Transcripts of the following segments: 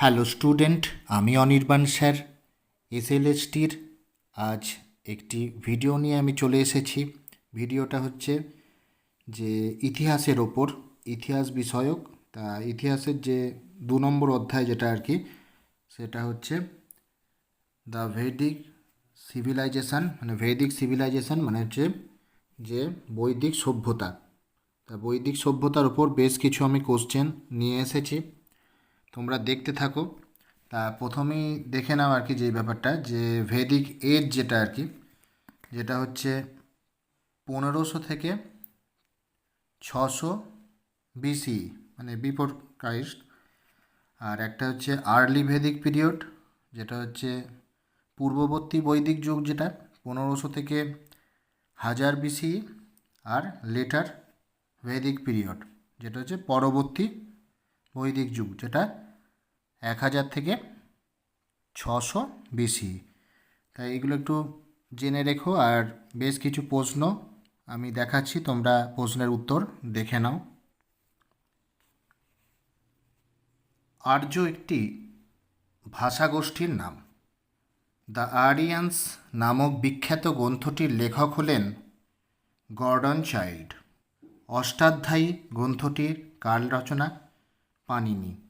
Hello student, আমি Anirban sir. এসএলএসটির আজ একটি ভিডিও নিয়ে আমি চলে এসেছি। ভিডিওটা হচ্ছে যে ইতিহাসের ওপর, ইতিহাস বিষয়ক। তা ইতিহাসের যে দু নম্বর অধ্যায় যেটা আর কি, সেটা হচ্ছে দ্য ভেদিক সিভিলাইজেশান মানে ভেদিক সিভিলাইজেশান মানে হচ্ছে যে বৈদিক সভ্যতা। তা বৈদিক সভ্যতার ওপর বেশ কিছু আমি কোশ্চেন নিয়ে এসেছি। তোমরা দেখতে থাকো। তা প্রথমেই দেখে নাও আর কি যে ব্যাপারটা, যে ভেদিক এজ যেটা আর কি, যেটা হচ্ছে পনেরোশো থেকে ছশো বিসি মানে বিফোর ক্রাইস্ট আর একটা হচ্ছে আর্লি ভেদিক পিরিয়ড যেটা হচ্ছে পূর্ববর্তী বৈদিক যুগ যেটা, পনেরোশো থেকে হাজার বিসি আর লেটার ভেদিক পিরিয়ড যেটা হচ্ছে পরবর্তী বৈদিক যুগ, যেটা এক হাজার থেকে ছশো বেশি। তাই এগুলো একটু জেনে রেখো আর বেশ কিছু প্রশ্ন আমি দেখাচ্ছি, তোমরা প্রশ্নের উত্তর দেখে নাও। আর্য একটি ভাষাগোষ্ঠীর নাম। দ্য আরিয়ান্স নামক বিখ্যাত গ্রন্থটির লেখক হলেন গর্ডন চাইল্ড। অষ্টাধ্যায়ী গ্রন্থটির কাল রচনা পানিনি।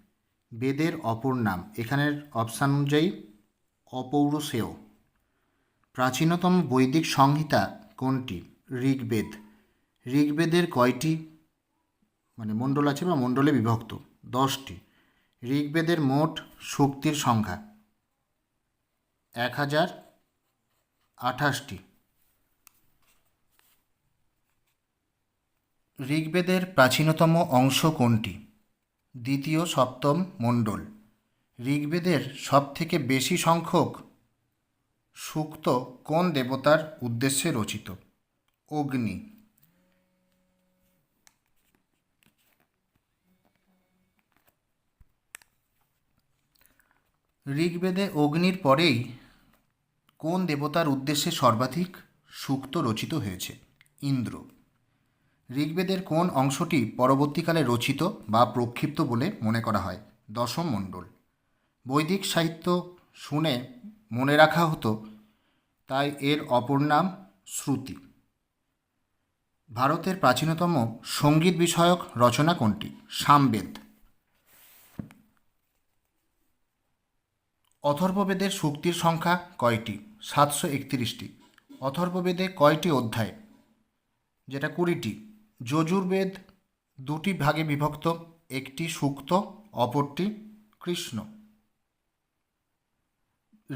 বেদের অপর নাম। এখানের অপশান অনুযায়ী অপৌরুষেয়। প্রাচীনতম বৈদিক সংহিতা কোনটি? ঋগ্বেদ। ঋগ্বেদের কয়টি? মানে মণ্ডল আছে বা মণ্ডলে বিভক্ত। দশটি। ঋগ্বেদের মোট শক্তির সংখ্যা এক হাজার আঠাশটি। ঋগ্বেদের প্রাচীনতম অংশ কোনটি? দ্বিতীয় সপ্তম মণ্ডল। ঋগ্বেদের সবথেকে বেশি সংখ্যক সূক্ত কোন দেবতার উদ্দেশ্যে রচিত? অগ্নি। ঋগ্বেদে অগ্নির পরেই কোন দেবতার উদ্দেশ্যে সর্বাধিক সূক্ত রচিত হয়েছে? ইন্দ্র। ঋগ্বেদের কোন অংশটি পরবর্তীকালে রচিত বা প্রক্ষিপ্ত বলে মনে করা হয়? দশম মণ্ডল। বৈদিক সাহিত্য শুনে মনে রাখা হতো, তাই এর অপর নাম শ্রুতি। ভারতের প্রাচীনতম সংগীত বিষয়ক রচনা কোনটি? সামবেদ। অথর্ববেদের শক্তির সংখ্যা কয়টি? সাতশো একত্রিশটি। অথর্ববেদে কয়টি অধ্যায়? যেটা কুড়িটি। যজুর্বেদ দুটি ভাগে বিভক্ত, একটি সুক্ত, অপরটি কৃষ্ণ।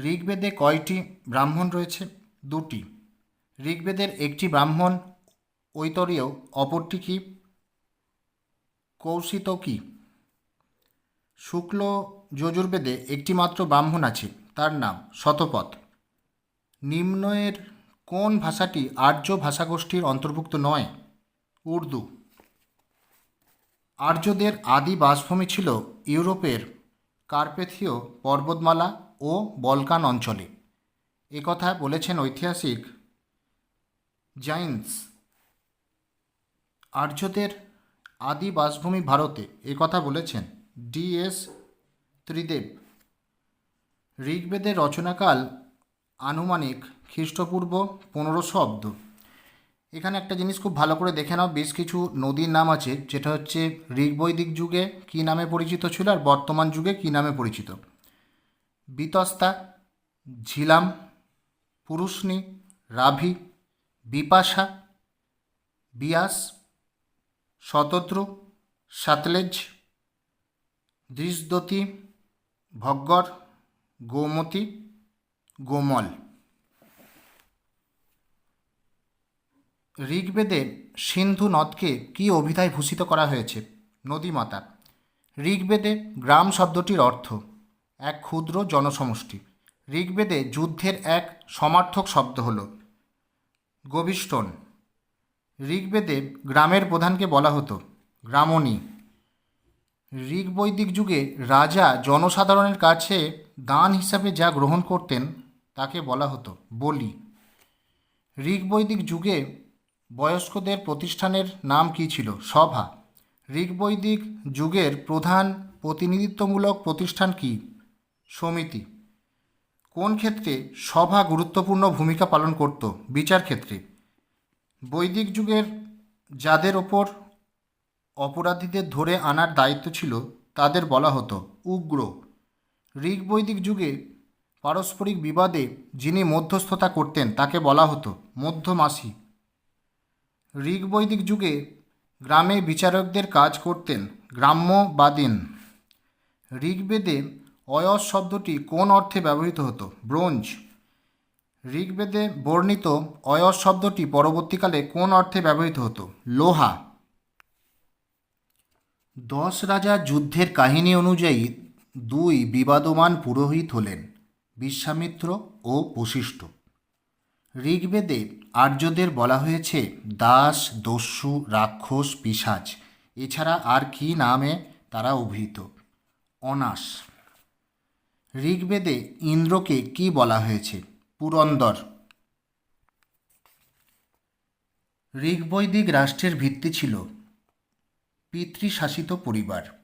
ঋগ্বেদে কয়টি ব্রাহ্মণ রয়েছে? দুটি। ঋগ্বেদের একটি ব্রাহ্মণ ঐতরীয়, অপরটি কি? কৌশিত কি? শুক্ল যজুর্বেদে একটি মাত্র ব্রাহ্মণ আছে, তার নাম শতপথ। নিম্নয়ের কোন ভাষাটি আর্য ভাষাগোষ্ঠীর অন্তর্ভুক্ত নয়? উর্দু। আর্যদের আদি বাসভূমি ছিল ইউরোপের কার্পেথীয় পর্বতমালা ও বলকান অঞ্চলে। একথা বলেছেন ঐতিহাসিক জাইন্স আর্যদের আদি বাসভূমি ভারতে একথা বলেছেন ডি এস ত্রিদেব। ঋগ্বেদের রচনাকাল আনুমানিক খ্রিস্টপূর্ব পনেরোশো অব্দ এখানে একটা জিনিস খুব ভালো করে দেখে নাও, বেশ কিছু নদীর নাম আছে, যেটা হচ্ছে ঋগ্বৈদিক যুগে কী নামে পরিচিত ছিল আর বর্তমান যুগে কী নামে পরিচিত। বিতস্তা, ঝিলাম পুরুষনি রাভি, বিপাশা, বিয়াস, শতদ্রু, সাতলেজ দৃশদতী ভগ্গর, গোমতী, গোমল। ঋগ্বেদে সিন্ধু নদকে কী অভিধায় ভূষিত করা হয়েছে? নদীমাতা। ঋগ্বেদে গ্রাম শব্দটির অর্থ, এক ক্ষুদ্র জনসমষ্টি। ঋগ্বেদে যুদ্ধের এক সমার্থক শব্দ হল, গবিষ্টন। ঋগ্বেদে গ্রামের প্রধানকে বলা হতো, গ্রামণী। ঋগ্বৈদিক যুগে রাজা জনসাধারণের কাছে দান হিসাবে যা গ্রহণ করতেন, তাকে বলা হতো বলি। ঋগ্বৈদিক যুগে বয়স্কদের প্রতিষ্ঠানের নাম কী ছিল? সভা। ঋগ্বৈদিক যুগের প্রধান প্রতিনিধিত্বমূলক প্রতিষ্ঠান কি? সমিতি। কোন ক্ষেত্রে সভা গুরুত্বপূর্ণ ভূমিকা পালন করত? বিচার ক্ষেত্রে। বৈদিক যুগের যাদের ওপর অপরাধীদের ধরে আনার দায়িত্ব ছিল, তাদের বলা হতো উগ্র। ঋগ বৈদিক যুগে পারস্পরিক বিবাদে যিনি মধ্যস্থতা করতেন, তাকে বলা হতো মধ্যমাসি। ঋগ বৈদিক যুগে গ্রামে বিচারকদের কাজ করতেন গ্রাম্যবাদিন ঋগ্বেদে অয়স শব্দটি কোন অর্থে ব্যবহৃত হতো? ব্রোঞ্জ। ঋগ্বেদে বর্ণিত অয়স শব্দটি পরবর্তীকালে কোন অর্থে ব্যবহৃত হতো? লোহা। দশ রাজা যুদ্ধের কাহিনী অনুযায়ী দুই বিবাদমান পুরোহিত হলেন, বিশ্বামিত্র ও বশিষ্ঠ। ঋগ্বেদে আর্যদের বলা হয়েছে, দাস, দস্যু, রাক্ষস পিশাচ এছাড়া আর কি নামে তারা অভিহিত? অনাস। ঋগ্বেদে ইন্দ্রকে কি বলা হয়েছে? পুরন্দর। ঋগ্বৈদিক রাষ্ট্রের ভিত্তি ছিল পিতৃশাসিত পরিবার।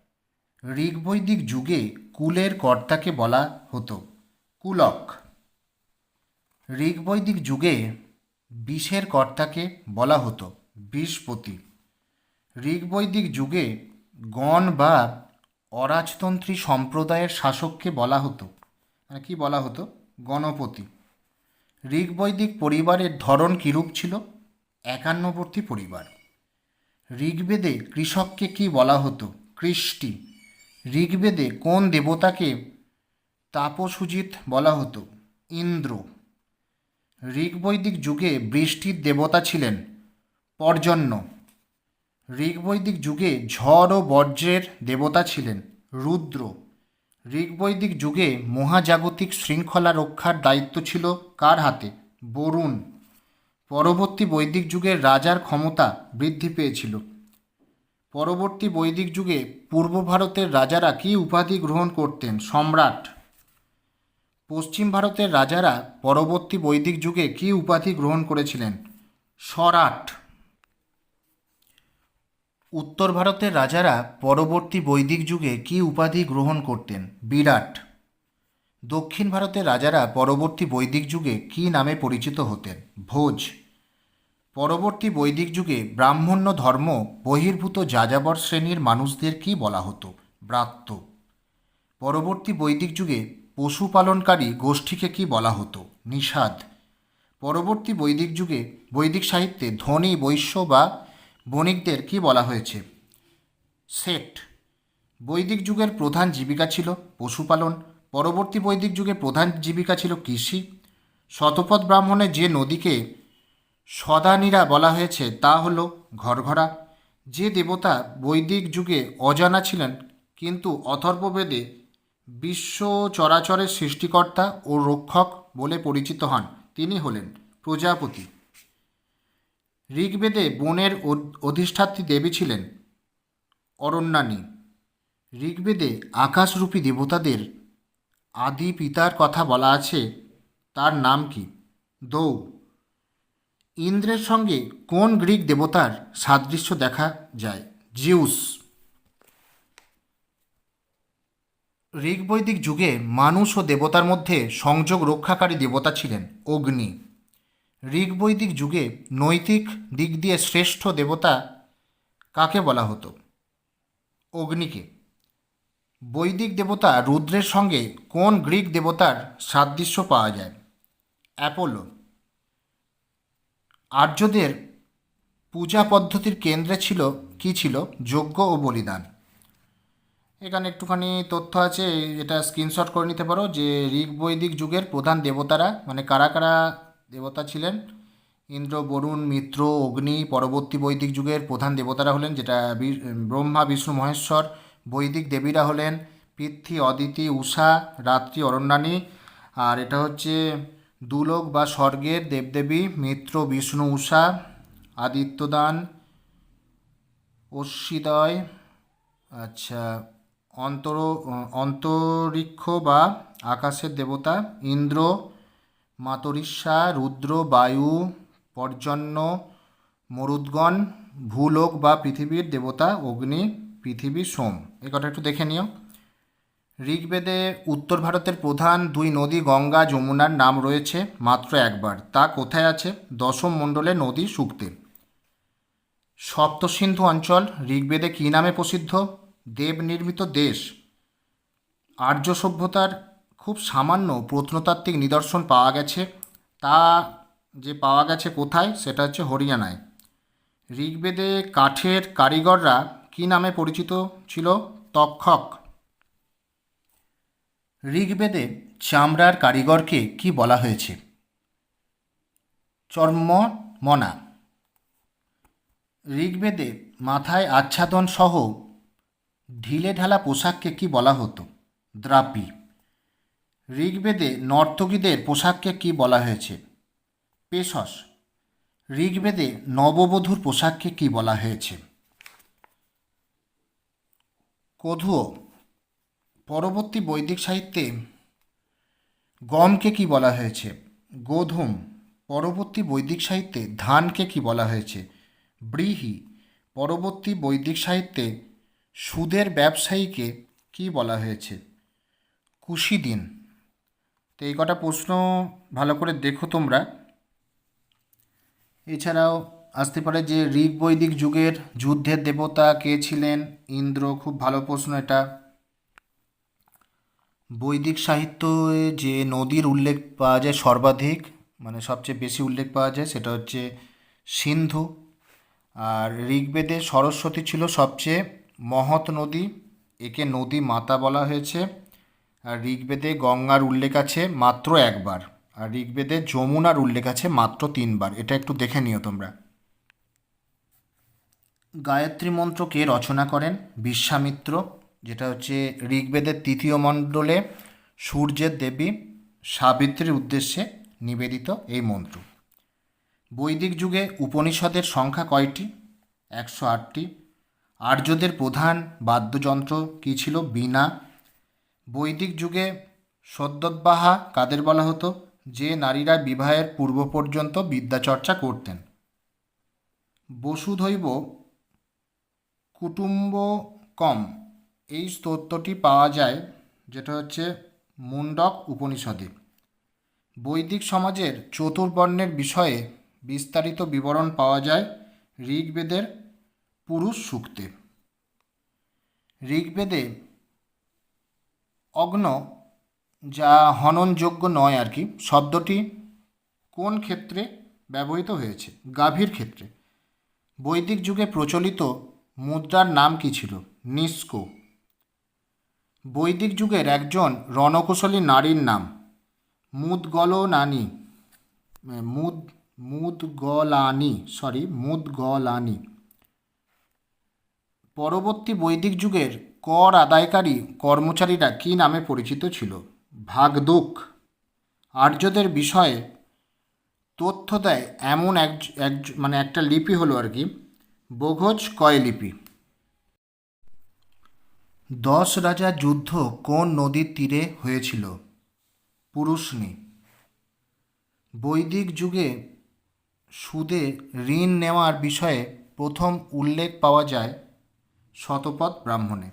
ঋগ্বৈদিক যুগে কুলের কর্তাকে বলা হতো কুলক। ঋগ্বৈদিক যুগে বিষের কর্তাকে বলা হতো, বিষপতি। ঋগ্বৈদিক যুগে গণ বা অরাজতন্ত্রী সম্প্রদায়ের শাসককে বলা হতো। মানে কি বলা হতো? গণপতি। ঋগ্বৈদিক পরিবারের ধরন কীরূপ ছিল? একান্নবর্তী পরিবার। ঋগ্বেদে কৃষককে কি বলা হতো? কৃষ্টি। ঋগ্বেদে কোন দেবতাকে তাপসুজিত বলা হতো? ইন্দ্র। ঋগ্বৈদিক যুগে বৃষ্টির দেবতা ছিলেন। পর্জন্য। ঋগ্বৈদিক যুগে ঝড় ও বজ্রের দেবতা ছিলেন রুদ্র। ঋগ্বৈদিক যুগে মহাজাগতিক শৃঙ্খলা রক্ষার দায়িত্ব ছিল কার হাতে? বরুণ। পরবর্তী বৈদিক যুগের রাজার ক্ষমতা বৃদ্ধি পেয়েছিল। পরবর্তী বৈদিক যুগে পূর্ব ভারতের রাজারা কী উপাধি গ্রহণ করতেন? সম্রাট পশ্চিম ভারতের রাজারা পরবর্তী বৈদিক যুগে কী উপাধি গ্রহণ করেছিলেন? স্বরাট উত্তর ভারতের রাজারা পরবর্তী বৈদিক যুগে কী উপাধি গ্রহণ করতেন? বিরাট। দক্ষিণ ভারতের রাজারা পরবর্তী বৈদিক যুগে কী নামে পরিচিত হতেন? ভোজ। পরবর্তী বৈদিক যুগে ব্রাহ্মণ্য ধর্ম বহির্ভূত যাযাবর শ্রেণির মানুষদের কি বলা হতো? ব্রাত্য। পরবর্তী বৈদিক যুগে পশুপালনকারী গোষ্ঠীকে কি বলা হতো? নিষাদ। পরবর্তী বৈদিক যুগে বৈদিক সাহিত্যে ধনী, বৈশ্য বা বণিকদের কি বলা হয়েছে? সেট। বৈদিক যুগের প্রধান জীবিকা ছিল পশুপালন। পরবর্তী বৈদিক যুগে প্রধান জীবিকা ছিল কৃষি। শতপথ ব্রাহ্মণে যে নদীকে সদানীরা বলা হয়েছে তা হল ঘরঘরা। যে দেবতা বৈদিক যুগে অজানা ছিলেন, কিন্তু অথর্ববেদে বিশ্ব চরাচরের সৃষ্টিকর্তা ও রক্ষক বলে পরিচিত হন। তিনি হলেন প্রজাপতি। ঋগ্বেদে বনের অধ- অধিষ্ঠাত্রী দেবী ছিলেন অরণ্যানী। ঋগ্বেদে আকাশরূপী দেবতাদের আদি পিতার কথা বলা আছে। তার নাম কি? দৌ। ইন্দ্রের সঙ্গে কোন গ্রিক দেবতার সাদৃশ্য দেখা যায়? জিউস। ঋগ্বৈদিক যুগে মানুষ ও দেবতার মধ্যে সংযোগ রক্ষাকারী দেবতা ছিলেন অগ্নি। ঋগ্বৈদিক যুগে নৈতিক দিক দিয়ে শ্রেষ্ঠ দেবতা কাকে বলা হতো? অগ্নিকে। বৈদিক দেবতা রুদ্রের সঙ্গে কোন গ্রিক দেবতার সাদৃশ্য পাওয়া যায়? অ্যাপোলো। আর্যদের পূজা পদ্ধতির কেন্দ্রে ছিল, কি ছিল? যজ্ঞ ও বলিদান। এখানে একটুখানি তথ্য আছে এটা স্ক্রিনশট করে নিতে পারো, যে ঋগ বৈদিক যুগের প্রধান দেবতারা মানে কারা কারা দেবতা ছিলেন? ইন্দ্র, বরুণ, মিত্র, অগ্নি, পরবর্তী বৈদিক যুগের প্রধান দেবতারা হলেন, যেটা ব্রহ্মা, বিষ্ণু, মহেশ্বর, বৈদিক দেবীরা হলেন, পৃথ্বী, অদিতি উষা রাত্রি অরণ্যানী আর এটা হচ্ছে দুলোক বা স্বর্গের দেবদেবী, মিত্র, বিষ্ণু উষা আদিত্যদান অশ্বীদয় আচ্ছা অন্তর, অন্তরিক্ষ বা আকাশের দেবতা ইন্দ্র, মাতরিষ্যা, রুদ্র, বায়ু, পর্জন্য, মরুদ্গণ, ভূলোক বা পৃথিবীর দেবতা, অগ্নি, পৃথিবী, সোম। এ কথা একটু দেখে নিও। ঋগ্বেদে উত্তর ভারতের প্রধান দুই নদী গঙ্গা, যমুনার নাম রয়েছে মাত্র একবার। তা কোথায় আছে? দশম মণ্ডলে নদী সূক্তে। সপ্তসিন্ধু অঞ্চল, ঋগ্বেদে কী নামে প্রসিদ্ধ? দেব নির্মিত দেশ। আর্য সভ্যতার খুব সামান্য প্রত্নতাত্ত্বিক নিদর্শন পাওয়া গেছে। তা যে পাওয়া গেছে কোথায়, সেটা হচ্ছে হরিয়ানায়। ঋগ্বেদে কাঠের কারিগররা কী নামে পরিচিত ছিল? তক্ষক। ঋগ্বেদে চামড়ার কারিগরকে কি বলা হয়েছে? চর্ম মনা ঋগ্বেদে মাথায় আচ্ছাদন সহ ঢিলে ঢালা পোশাককে কি বলা হতো? দ্রাপি। ঋগ্বেদে নর্তকীদের পোশাককে কি বলা হয়েছে? পেশস। ঋগ্বেদে নববধূর পোশাককে কি বলা হয়েছে? কধুও। পরবর্তী বৈদিক সাহিত্যে গমকে কি বলা হয়েছে? গোধুম। পরবর্তী বৈদিক সাহিত্যে ধানকে কি বলা হয়েছে? ব্রিহি। পরবর্তী বৈদিক সাহিত্যে সুদের ব্যবসায়ীকে কি বলা হয়েছে? কুশি দিন। তো এই কটা প্রশ্ন ভালো করে দেখো তোমরা। এছাড়াও আসতে পারে যে ঋগ বৈদিক যুগের যুদ্ধের দেবতা কে ছিলেন? ইন্দ্র, খুব ভালো প্রশ্ন এটা। বৈদিক সাহিত্যে যে নদীর উল্লেখ পাওয়া যায় সর্বাধিক মানে সবচেয়ে বেশি উল্লেখ পাওয়া যায় সেটা হচ্ছে সিন্ধু। আর ঋগ্বেদে সরস্বতী ছিল সবচেয়ে মহৎ নদী, একে নদী মাতা বলা হয়েছে। আর ঋগ্বেদে গঙ্গার উল্লেখ আছে মাত্র একবার। আর ঋগ্বেদে যমুনার উল্লেখ আছে মাত্র তিনবার। এটা একটু দেখে নিও তোমরা। গায়ত্রী মন্ত্র কে রচনা করেন? বিশ্বামিত্র যেটা হচ্ছে ঋগ্বেদের তৃতীয় মণ্ডলে সূর্যের দেবী সাবিত্রীর উদ্দেশ্যে নিবেদিত এই মন্ত্র। বৈদিক যুগে উপনিষদের সংখ্যা কয়টি? একশো আটটি আর্যদের প্রধান বাদ্যযন্ত্র কী ছিল? বীণা। বৈদিক যুগে সদ্যোদ্বাহা কাদের বলা হতো? যে নারীরা বিবাহের পূর্ব পর্যন্ত বিদ্যাচর্চা করতেন। বসুধৈব কুটুম্বকম। এই স্তোত্রটি পাওয়া যায়, যেটা হচ্ছে মুন্ডক উপনিষদে। বৈদিক সমাজের চতুর্বর্ণের বিষয়ে বিস্তারিত বিবরণ পাওয়া যায় ঋগ্বেদের পুরুষ সূক্তে ঋগ্বেদে অগ্ন, যা হননযোগ্য নয় আর কি, শব্দটি কোন ক্ষেত্রে ব্যবহৃত হয়েছে? গাভীর ক্ষেত্রে। বৈদিক যুগে প্রচলিত মুদ্রার নাম কী ছিল? নিস্কো। বৈদিক যুগের একজন রণকুশলী নারীর নাম মুদগলনানি মুদ, মুদগলানি সরি মুদগলানি। পরবর্তী বৈদিক যুগের কর আদায়কারী কর্মচারীরা কী নামে পরিচিত ছিল? ভাগদুক। আর্যদের বিষয়ে তথ্য দেয় এমন এক মানে একটা লিপি হলো আর কি, বঘোজ কয় লিপি? দশ রাজা যুদ্ধ কোন নদীর তীরে হয়েছিল? পুরুষনি বৈদিক যুগে সুদে ঋণ নেওয়ার বিষয়ে প্রথম উল্লেখ পাওয়া যায় শতপথ ব্রাহ্মণে।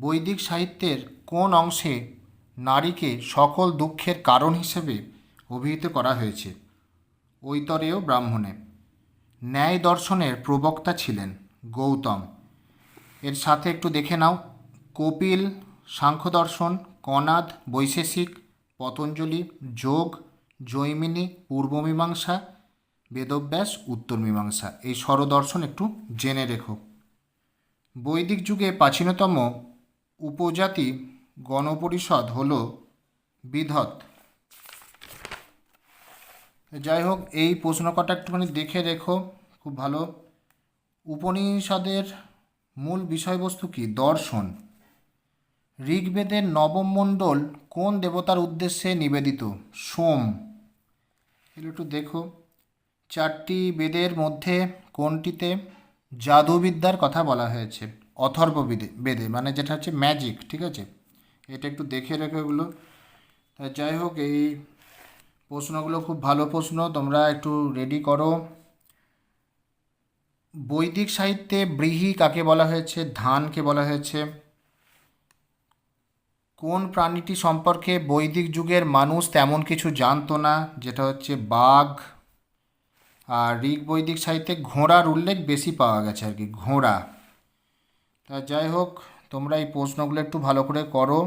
বৈদিক সাহিত্যের কোন অংশে নারীকে সকল দুঃখের কারণ হিসেবে অভিহিত করা হয়েছে? ঐতরেয় ব্রাহ্মণে। ন্যায় দর্শনের প্রবক্তা ছিলেন গৌতম। এর সাথে একটু দেখে নাও। কপিল সাংখ্য দর্শন কনাদ, বৈশেষিক, পতঞ্জলি, যোগ, জৈমিনী, পূর্ব মীমাংসা, বেদব্যাস, উত্তর মীমাংসা। এই স্বরদর্শন একটু জেনে রেখো। বৈদিক যুগে প্রাচীনতম উপজাতি গণপরিষদ হল বিধত। যাই হোক এই প্রশ্ন কটা একটুখানি দেখে রেখো, খুব ভালো। উপনিষদের মূল বিষয়বস্তু কি? দর্শন। ঋগ্বেদের নবম মণ্ডল কোন দেবতার উদ্দেশ্যে নিবেদিত? সোম। এগুলো একটু দেখো। চারটি বেদের মধ্যে কোনটিতে জাদুবিদ্যার কথা বলা হয়েছে অথর্ব বেদে মানে যেটা হচ্ছে ম্যাজিক ঠিক আছে? এটা একটু দেখে রেখে এগুলো। তা যাই হোক, এই প্রশ্নগুলো খুব ভালো প্রশ্ন, তোমরা একটু রেডি করো। বৈদিক সাহিত্যে ব্রীহি কাকে বলা হয়েছে? ধানকে বলা হয়েছে। কোন প্রাণীটি সম্পর্কে বৈদিক যুগের মানুষ তেমন কিছু জানতো না, যেটা হচ্ছে বাঘ। আর ঋগ বৈদিক সাহিত্যে ঘোড়ার উল্লেখ বেশি পাওয়া গেছে আর কি, ঘোড়া। তা যাই হোক, তোমরা এই প্রশ্নগুলো একটু ভালো করে করো।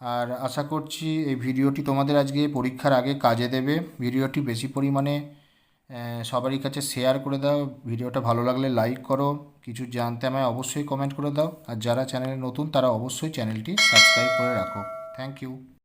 আর আশা করছি এই ভিডিওটি তোমাদের আজকে পরীক্ষার আগে কাজে দেবে। ভিডিওটি বেশি পরিমাণে সবারই কাছে শেয়ার করে দাও। ভিডিওটা ভালো লাগলে লাইক করো। কিছু জানতে আমায় অবশ্যই কমেন্ট করে দাও। আর যারা চ্যানেলে নতুন, তারা অবশ্যই চ্যানেলটি সাবস্ক্রাইব করে রাখো। Thank you